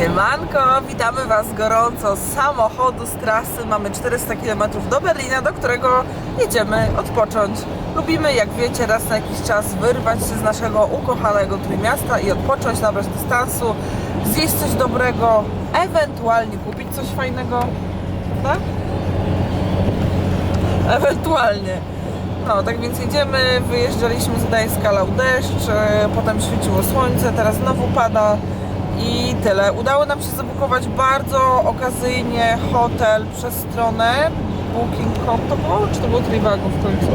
Siemanko, witamy Was gorąco z samochodu, z trasy. Mamy 400 km do Berlina, do którego jedziemy odpocząć. Lubimy, jak wiecie, raz na jakiś czas wyrwać się z naszego ukochanego Trójmiasta i odpocząć, nabrać dystansu, zjeść coś dobrego, ewentualnie kupić coś fajnego, tak? Ewentualnie. No, tak więc jedziemy, wyjeżdżaliśmy z Gdańska, lał deszcz, e, potem świeciło słońce, teraz znowu pada i tyle. Udało nam się zabukować bardzo okazyjnie hotel przez stronę Booking.com to było, czy to było Trivago w końcu?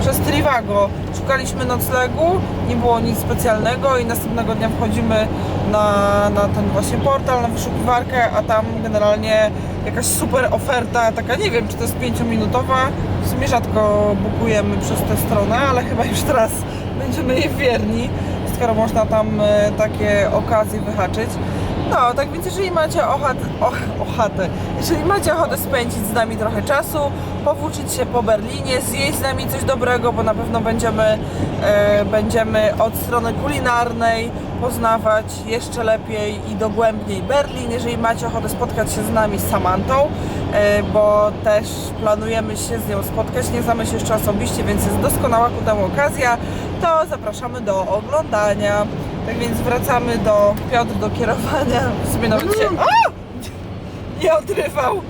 Przez Trivago. Szukaliśmy noclegu, nie było nic specjalnego i następnego dnia wchodzimy na, na ten właśnie portal, na wyszukiwarkę, a tam generalnie jakaś super oferta, taka nie wiem czy to jest pięciominutowa, w sumie rzadko bukujemy przez tę stronę, ale chyba już teraz będziemy jej wierni, skoro można tam e, takie okazje wyhaczyć. No, tak więc jeżeli macie ochotę, och, ochotę, jeżeli macie ochotę spędzić z nami trochę czasu, powłóczyć się po Berlinie, zjeść z nami coś dobrego, bo na pewno będziemy, e, będziemy od strony kulinarnej poznawać jeszcze lepiej i dogłębniej Berlin. Jeżeli macie ochotę spotkać się z nami z Samantą, e, bo też planujemy się z nią spotkać, nie znamy się jeszcze osobiście, więc jest doskonała ku temu okazja, to zapraszamy do oglądania. Tak więc wracamy do Piotr do kierowania. W sumie nawet się o! nie odrywał.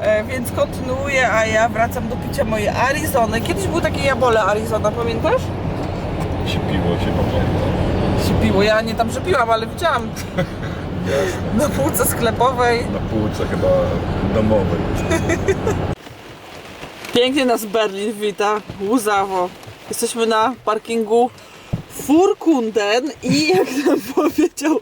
E, więc kontynuuję, a ja wracam do picia mojej Arizony. Kiedyś był taki jabole Arizona, pamiętasz? się piło, się pamięta. Się piło, ja nie tam przepiłam, ale widziałam Jasne. na półce sklepowej. Na półce chyba domowej. Pięknie nas Berlin wita, łzawo. Jesteśmy na parkingu Furkunden i jak nam powiedział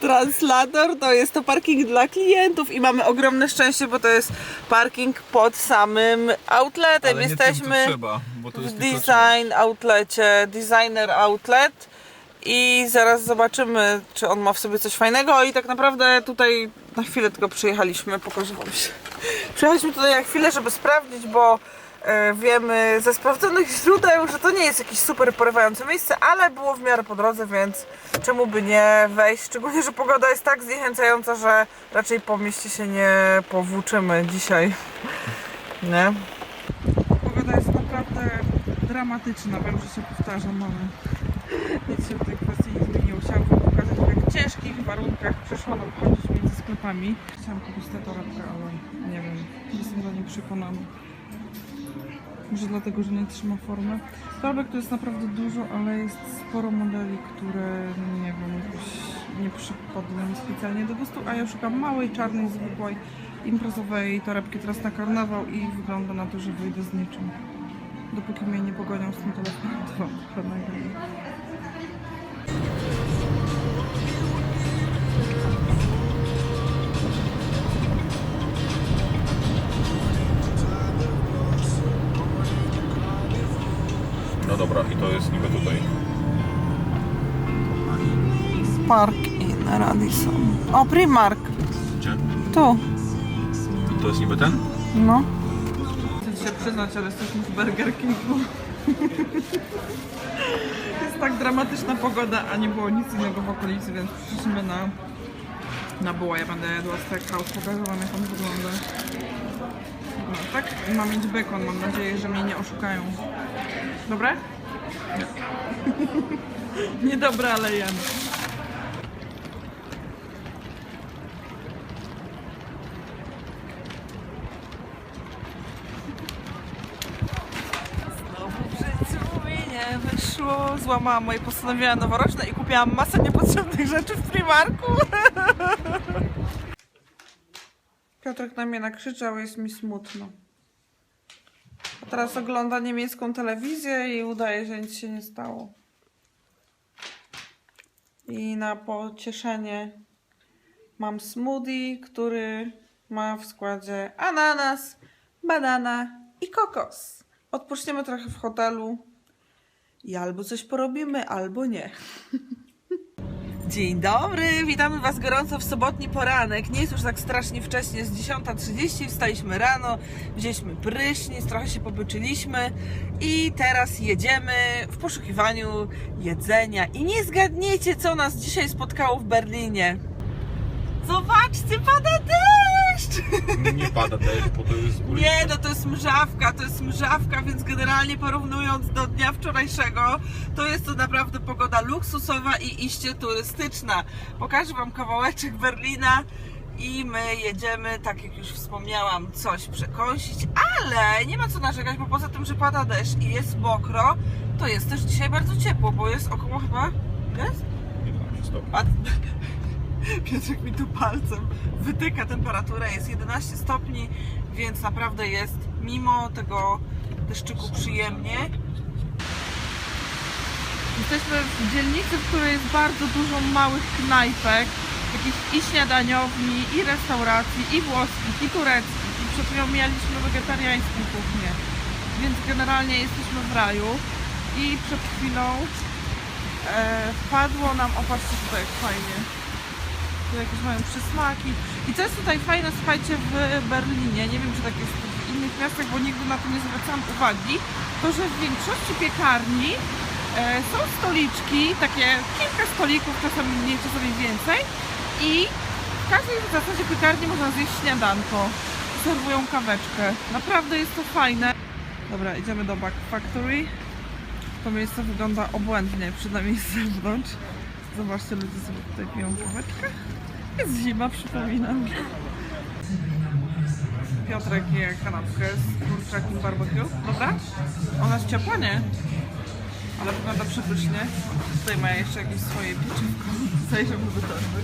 translator, to jest to parking dla klientów i mamy ogromne szczęście, bo to jest parking pod samym outletem. Jesteśmy trzeba, bo to w jest tylko design outlecie, designer outlet i zaraz zobaczymy, czy on ma w sobie coś fajnego i tak naprawdę tutaj na chwilę tylko przyjechaliśmy, pokażę wam się. Przyjechaliśmy tutaj na chwilę, żeby sprawdzić, bo wiemy ze sprawdzonych źródeł, że to nie jest jakieś super porywające miejsce, ale było w miarę po drodze, więc czemu by nie wejść, szczególnie, że pogoda jest tak zniechęcająca, że raczej po mieście się nie powłóczymy dzisiaj. Nie? Pogoda jest naprawdę dramatyczna, wiem, że się powtarzam, ale nic się w tej kwestii nie zmieniło. Chciałam wam pokazać, w jak ciężkich warunkach przyszło nam chodzić między sklepami. Chciałam kupić tę torebkę, ale nie wiem, jestem do niej przekonana. Może dlatego, że nie trzyma formy. Torebek tu jest naprawdę dużo, ale jest sporo modeli, które nie wiem, jakoś nie przypadły mi specjalnie do gustu, a ja szukam małej, czarnej, zwykłej, imprezowej torebki teraz na karnawał i wygląda na to, że wyjdę z niczym. Dopóki mnie nie pogonią z tym telefonem, to wam trochę dobra, i to jest niby tutaj. Park in Radisson. O, Primark. Gdzie? Tu. To jest niby ten? No. Chcę się przyznać, ale jesteśmy w Burger Kingu. Jest tak dramatyczna pogoda, a nie było nic innego w okolicy, więc przyszliśmy na, na buła. Ja będę jadła steakhouse. Pokażę wam, jak on wygląda. No, tak? Ma mieć bekon. Mam nadzieję, że mnie nie oszukają. Dobre? Nie. Niedobre, ale jem. Wyszło. Złamałam moje postanowienia noworoczne i kupiłam masę niepotrzebnych rzeczy w Primarku. Piotrek na mnie nakrzyczał, jest mi smutno. Teraz ogląda niemiecką telewizję i udaje, że nic się nie stało. I na pocieszenie mam smoothie, który ma w składzie ananas, banana i kokos. Odpoczniemy trochę w hotelu i albo coś porobimy, albo nie. Dzień dobry, witamy Was gorąco w sobotni poranek. Nie jest już tak strasznie wcześnie, jest 10.30, wstaliśmy rano, wzięliśmy prysznic, trochę się pobyczyliśmy i teraz jedziemy w poszukiwaniu jedzenia. I nie zgadniecie, co nas dzisiaj spotkało w Berlinie. Zobaczcie, pada deszcz! Nie pada deszcz, bo to jest ulica. Nie, no to jest mrzawka, to jest mrzawka, więc generalnie porównując do dnia wczorajszego, to jest to naprawdę pogoda luksusowa i iście turystyczna. Pokażę Wam kawałeczek Berlina i my jedziemy, tak jak już wspomniałam, coś przekąsić, ale nie ma co narzekać, bo poza tym, że pada deszcz i jest mokro, to jest też dzisiaj bardzo ciepło, bo jest około chyba... Jest? 11 stopni. Piotrek mi tu palcem wytyka temperaturę, jest 11 stopni, więc naprawdę jest mimo tego deszczyku przyjemnie. Jesteśmy w dzielnicy, w której jest bardzo dużo małych knajpek, jakichś i śniadaniowni, i restauracji, i włoskich, i tureckich. I przed chwilą mieliśmy wegetariańską kuchnię, więc generalnie jesteśmy w raju. I przed chwilą e, wpadło nam, opatrzcie tutaj fajnie, tu jakieś mają przysmaki. I co jest tutaj fajne, słuchajcie, w Berlinie, nie wiem czy tak jest w innych miastach, bo nigdy na to nie zwracałam uwagi, to że w większości piekarni e, są stoliczki, takie kilka stolików, czasami mniej, czasami więcej i w każdej w zasadzie piekarni można zjeść śniadanko. Serwują kaweczkę. Naprawdę jest to fajne. Dobra, idziemy do Back Factory. To miejsce wygląda obłędnie, przynajmniej z zewnątrz. Zobaczcie, ludzie sobie tutaj piją kaweczkę. Jest zima, przypominam. Piotrek je kanapkę z kurczakiem barbecue. Dobra? Ona jest ciepła, nie? Ale wygląda przepysznie. Tutaj ma jeszcze jakieś swoje pieczywko. Zajrzymy do torby.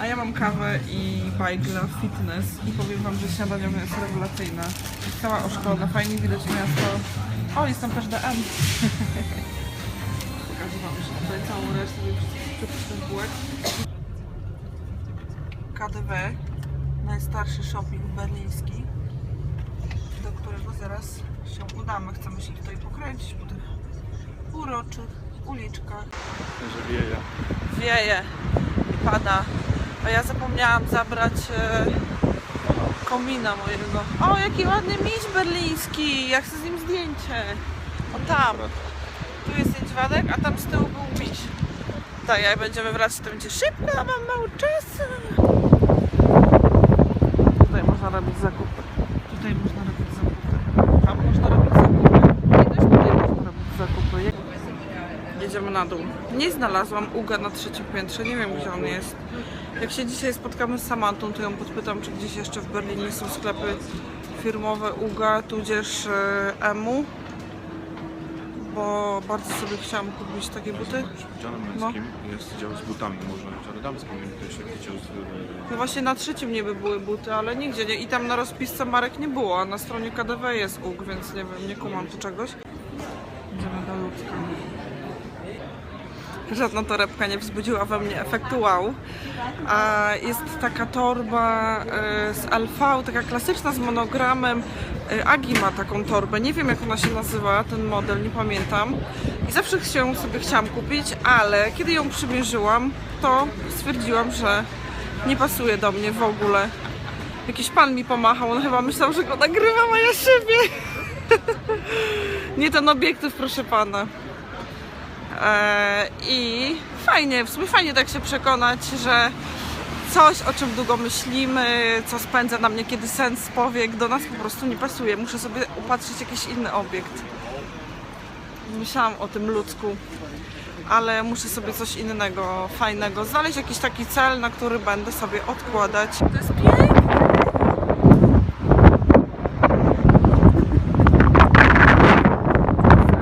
A ja mam kawę i bajgla fitness i powiem wam, że śniadaniowa jest rewelacyjna. Cała oszkolona, fajnie widać miasto. O, jest tam też DM. Pokażę wam jeszcze tutaj całą resztę przepysznych bułek. KDW, najstarszy shopping berliński, do którego zaraz się udamy. Chcemy się tutaj pokręcić po tych uroczych uliczkach. Że wieje. Wieje i pada. A ja zapomniałam zabrać e, komina mojego. O, jaki ładny miś berliński! Ja chcę z nim zdjęcie. O tam. Tu jest niedźwiadek, a tam z tyłu był miś. Tak, jak będziemy wracać, to będzie szybko, a mam mało czasu. Tutaj można robić zakupy. Tutaj można robić zakupy. Tam można robić zakupy. I też tutaj można robić zakupy. Jedziemy na dół. Nie znalazłam Uga na trzecim piętrze, nie wiem gdzie on jest. Jak się dzisiaj spotkamy z Samantą, to ją podpytam, czy gdzieś jeszcze w Berlinie są sklepy firmowe Uga, tudzież e, Emu. Bo bardzo sobie chciałam kupić takie buty. W dziale No. męskim jest dział z butami, można w dziale damskim też jakiś dział z... No właśnie na trzecim niby były buty, ale nigdzie nie. I tam na rozpisce marek nie było, a na stronie KDW jest UG, więc nie wiem, nie kumam tu czegoś. Idziemy do Ludzka. Żadna torebka nie wzbudziła we mnie efektu wow. A jest taka torba e, z LV, taka klasyczna z monogramem. E, Agi ma taką torbę, nie wiem jak ona się nazywa, ten model, nie pamiętam. I zawsze się sobie chciałam kupić, ale kiedy ją przymierzyłam, to stwierdziłam, że nie pasuje do mnie w ogóle. Jakiś pan mi pomachał, on chyba myślał, że go nagrywam, a ja siebie. nie ten obiektyw, proszę pana. Eee, I fajnie, w sumie fajnie tak się przekonać, że coś, o czym długo myślimy, co spędza na mnie kiedy sens powiek, do nas po prostu nie pasuje. Muszę sobie upatrzyć jakiś inny obiekt. Myślałam o tym ludzku, ale muszę sobie coś innego, fajnego znaleźć, jakiś taki cel, na który będę sobie odkładać. To jest piękne!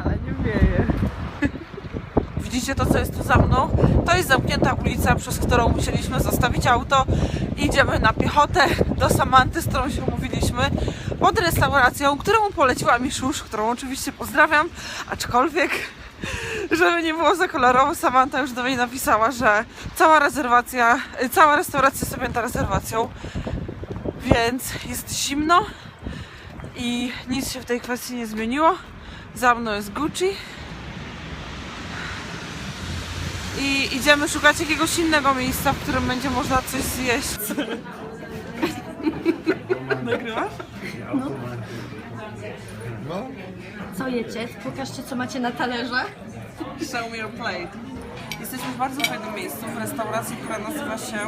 Ale nie wieje. Widzicie to, co jest tu za mną? To jest zamknięta ulica, przez którą musieliśmy zostawić auto. Idziemy na piechotę do Samanty, z którą się umówiliśmy, pod restauracją, którą poleciła mi Szusz, którą oczywiście pozdrawiam, aczkolwiek, żeby nie było za kolorowo, Samanta już do mnie napisała, że cała rezerwacja, cała restauracja jest objęta rezerwacją, więc jest zimno i nic się w tej kwestii nie zmieniło. Za mną jest Gucci. I idziemy szukać jakiegoś innego miejsca, w którym będzie można coś zjeść. Nagrywasz? Co jecie? Pokażcie, co macie na talerzach. Show me your plate. Jesteśmy w bardzo fajnym miejscu, w restauracji, która nazywa się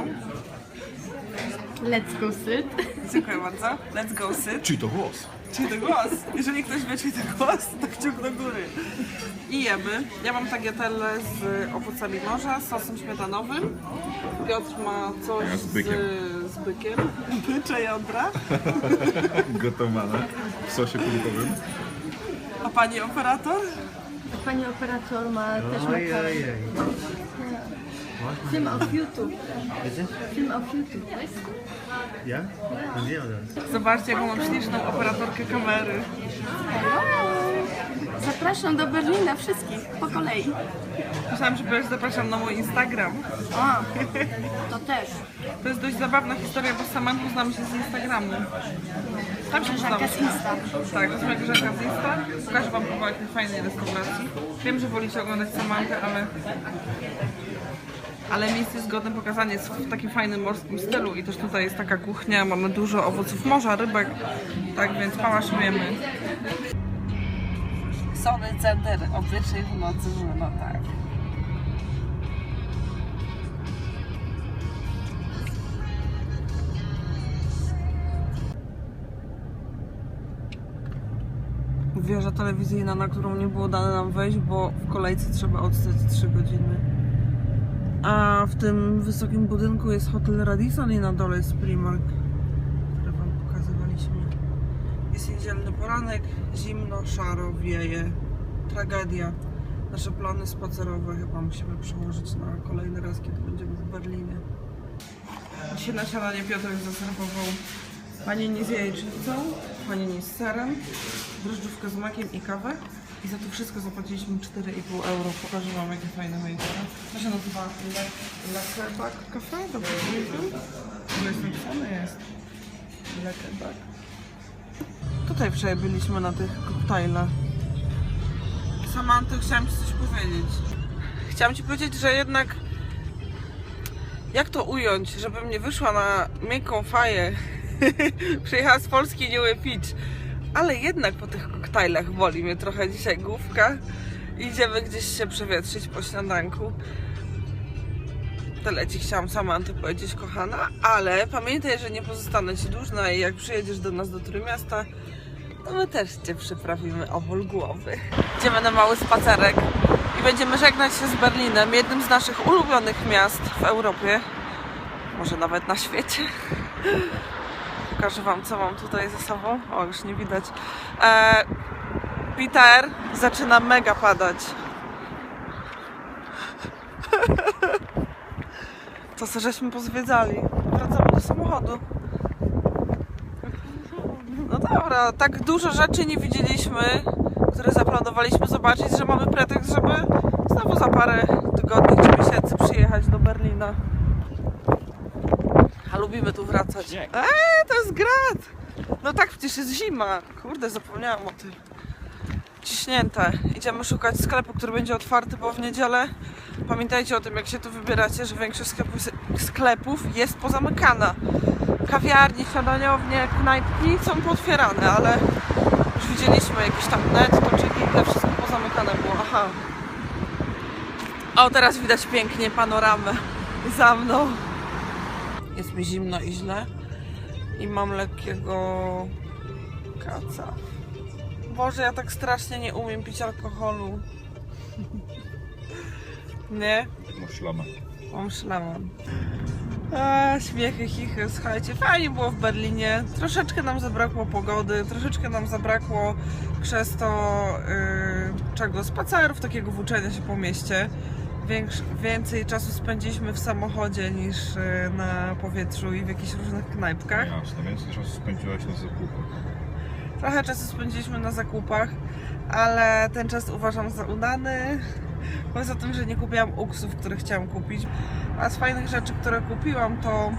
Let's go sit. Dziękuję bardzo. Let's go sit. Czy to głos? Czyli to głos. Jeżeli ktoś wie, czyli to głos, to kciuk do góry. I jemy. Ja mam tagliatelle z owocami morza, z sosem śmietanowym. Piotr ma coś Ja z bykiem. Z, z bykiem. Bycze jądra. Gotowane w sosie kulkowym. A pani operator? Pani operator ma też makaron. Film of YouTube. Film of YouTube. Ja? No nie od Zobaczcie, jaką mam śliczną operatorkę kamery. Zapraszam do Berlina wszystkich po kolei. Myślałam, że powiesz, zapraszam na mój Instagram. A, to też. To jest dość zabawna historia, bo z Samantą znamy się z Instagramu. Tam się Koleżanka poznamy. z Insta. Tak, to jest moja koleżanka z Insta. Pokażę wam kawałek tej fajnej restauracji. Wiem, że wolicie oglądać Samantę, ale... Ale miejsce jest godne pokazania, jest w takim fajnym morskim stylu i też tutaj jest taka kuchnia, mamy dużo owoców morza, rybek, tak więc pałaszujemy. Sony Center, obyczaj w nocy, no tak. Wieża telewizyjna, na którą nie było dane nam wejść, bo w kolejce trzeba odstać 3 godziny. A w tym wysokim budynku jest hotel Radisson i na dole jest Primark, który wam pokazywaliśmy. Jest niedzielny poranek, zimno, szaro, wieje. Tragedia. Nasze plany spacerowe chyba musimy przełożyć na kolejny raz, kiedy będziemy w Berlinie. Dzisiaj na śniadanie Piotr zaserwował panini z jajecznicą, panini z serem, drożdżówkę z makiem i kawę. I za to wszystko zapłaciliśmy 4,5 euro. Pokażę wam jakie fajne miejsce. To się nazywa Le Kebab Cafe, dobrze pamiętam? To jest napisane, jest. Kebab. Tutaj wczoraj byliśmy na tych koktajlach. Samanty, chciałam Ci coś powiedzieć. Chciałam Ci powiedzieć, że jednak jak to ująć, żebym nie wyszła na miękką faję. Przyjechała z Polski, nie pić. Ale jednak po tych koktajlach boli mnie trochę dzisiaj główka. Idziemy gdzieś się przewietrzyć po śniadanku. Tyle ci chciałam sama Anty powiedzieć, kochana, ale pamiętaj, że nie pozostanę ci dłużna i jak przyjedziesz do nas do Trójmiasta, to my też cię przyprawimy o głowy. Idziemy na mały spacerek i będziemy żegnać się z Berlinem, jednym z naszych ulubionych miast w Europie, może nawet na świecie. Pokażę Wam, co mam tutaj ze sobą. O, już nie widać. E, Peter, zaczyna mega padać. To co żeśmy pozwiedzali. Wracamy do samochodu. No dobra, tak dużo rzeczy nie widzieliśmy, które zaplanowaliśmy zobaczyć, że mamy pretekst, żeby znowu za parę tygodni czy miesięcy przyjechać do Berlina. A lubimy tu wracać. Eee, to jest grat! No tak, przecież jest zima. Kurde, zapomniałam o tym. Ciśnięte. Idziemy szukać sklepu, który będzie otwarty, bo w niedzielę pamiętajcie o tym, jak się tu wybieracie, że większość sklepów, sklepów jest pozamykana. Kawiarnie, śniadaniownie, knajpki są pootwierane, ale już widzieliśmy jakiś tam netto czy inne, wszystko pozamykane było. Aha. O, teraz widać pięknie panoramę za mną. Jest mi zimno i źle i mam lekkiego kaca. Boże, ja tak strasznie nie umiem pić alkoholu. Nie? Masz szlamę. Mam. A, śmiechy, chichy, słuchajcie, fajnie było w Berlinie. Troszeczkę nam zabrakło pogody, troszeczkę nam zabrakło przez to yy, czego spacerów, takiego włóczenia się po mieście. Więcej czasu spędziliśmy w samochodzie niż yy, na powietrzu i w jakichś różnych knajpkach. Jasne, więcej czasu spędziłaś na zakupach. Trochę czasu spędziliśmy na zakupach, ale ten czas uważam za udany. Poza tym, że nie kupiłam uksów, które chciałam kupić. A z fajnych rzeczy, które kupiłam, to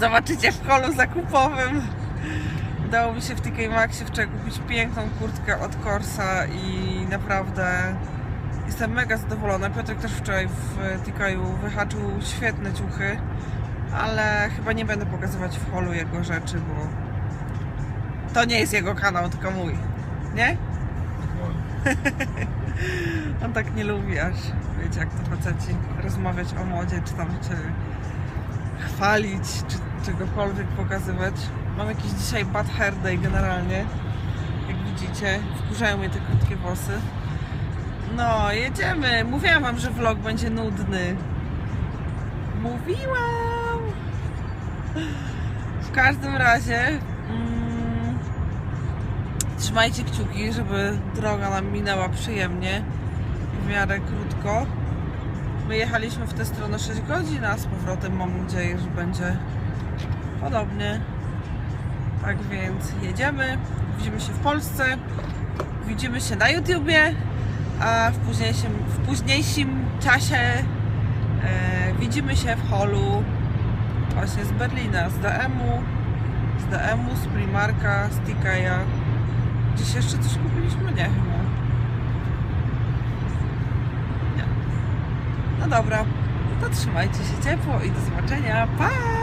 zobaczycie w holu zakupowym. Udało mi się w TK Maxie wczoraj kupić piękną kurtkę od Corsa i naprawdę jestem mega zadowolona. Piotrek też wczoraj w TK'u wyhaczył świetne ciuchy, ale chyba nie będę pokazywać w holu jego rzeczy, bo to nie jest jego kanał, tylko mój. Nie? On tak nie lubi aż, wiecie jak to faceci, rozmawiać o modzie, czy tam, czy chwalić, czy czegokolwiek pokazywać. Mam jakiś dzisiaj bad hair day generalnie. Jak widzicie, wkurzają mnie te krótkie włosy. No, jedziemy. Mówiłam wam, że vlog będzie nudny. Mówiłam! W każdym razie mm, trzymajcie kciuki, żeby droga nam minęła przyjemnie w miarę krótko. My jechaliśmy w tę stronę 6 godzin, a z powrotem mam nadzieję, że będzie podobnie. Tak więc jedziemy, widzimy się w Polsce, widzimy się na YouTubie, a w późniejszym, w późniejszym czasie e, widzimy się w holu właśnie z Berlina, z DM-u, z DM-u, z Primarka, z Tike'a. Gdzieś jeszcze coś kupiliśmy? Nie chyba. Nie. No dobra, to trzymajcie się ciepło i do zobaczenia. Pa!